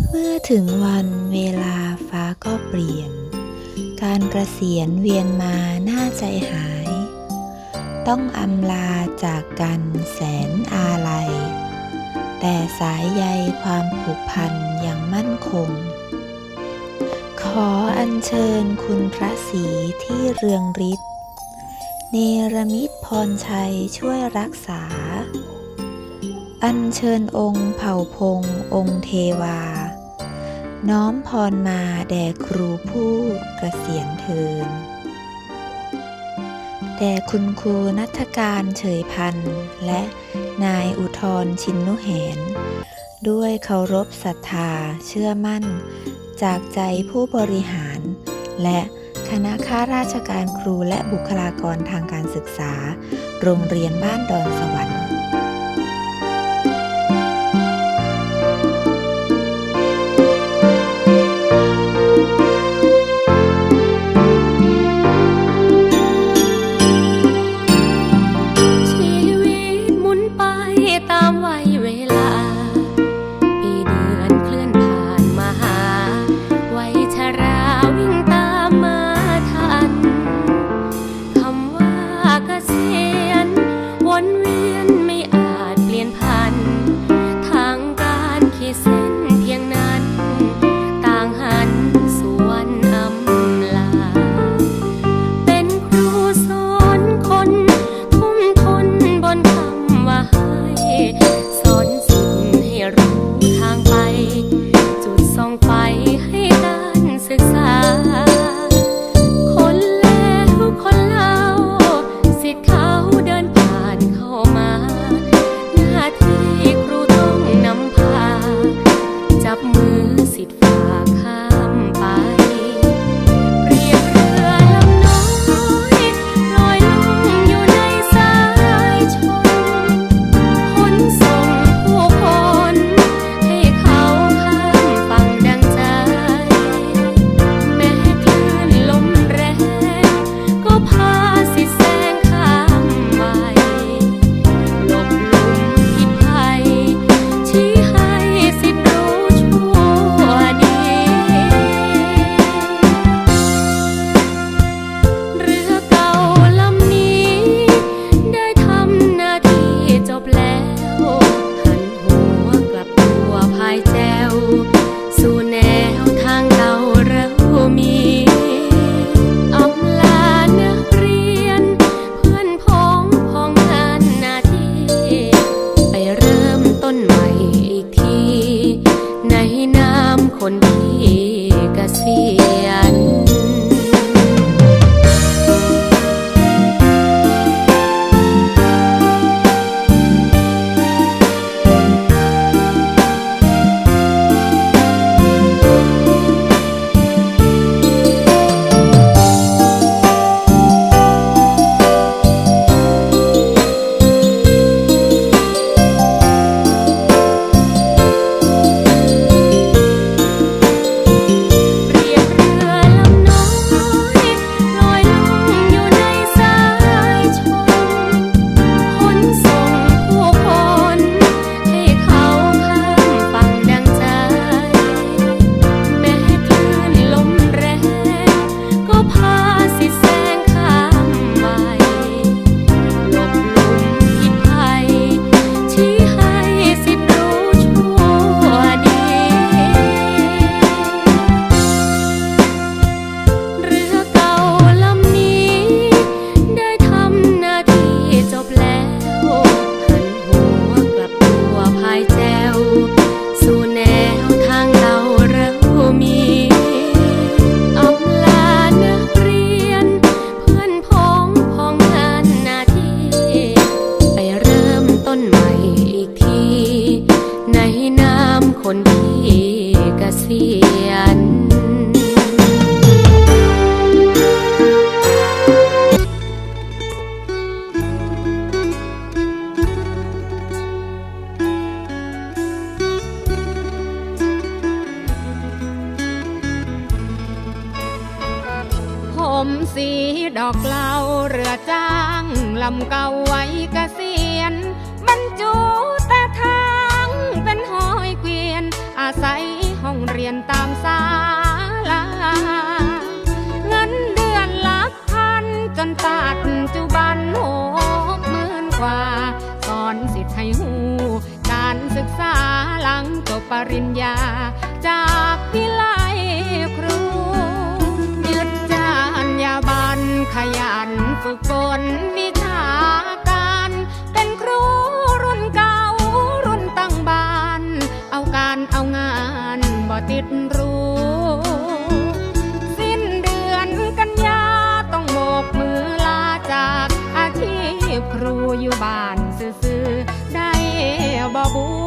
เมื่อถึงวันเวลาฟ้าก็เปลี่ยน การกระเสียนเวียนมาหน้าใจหาย ต้องอำลาจากกันแสนอาลัย แต่สายใยความผูกพันยังมั่นคง ขออัญเชิญคุณพระศรีที่เรืองฤทธิ์เนรมิตรพรชัยช่วยรักษา อัญเชิญองค์เผ่าพงองค์เทวา น้อมพรมาแด่ครูผู้กระเสียนเทินแด่คุณครูนัทการเฉยพันธ์และนายอุทรชินนุเหน ด้วยเคารพศรัทธาเชื่อมั่น จากใจผู้บริหาร และคณะข้าราชการครูและบุคลากรทางการศึกษา โรงเรียนบ้านดอนสวรรค์ clean. คน อกเหล้าเรือจ้างลำเก่าไว้กเกษียณบรรจุแต่ทางเป็นหอยเกวียน อาศัยห้องเรียนตามสาลาเงินเดือนหลักพันจนตัดจุบันหกหมื่นกว่า สอนสิทธิ์ให้หูการศึกษาหลังจบปริญญาานบ่ติดรู้ สิ้นเดือนกันยาต้องโบกมือลาจากอาชีพครูอยู่บ้านซื่อๆได้บ่บู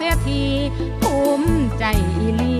เสียทีภูมิใจอีลี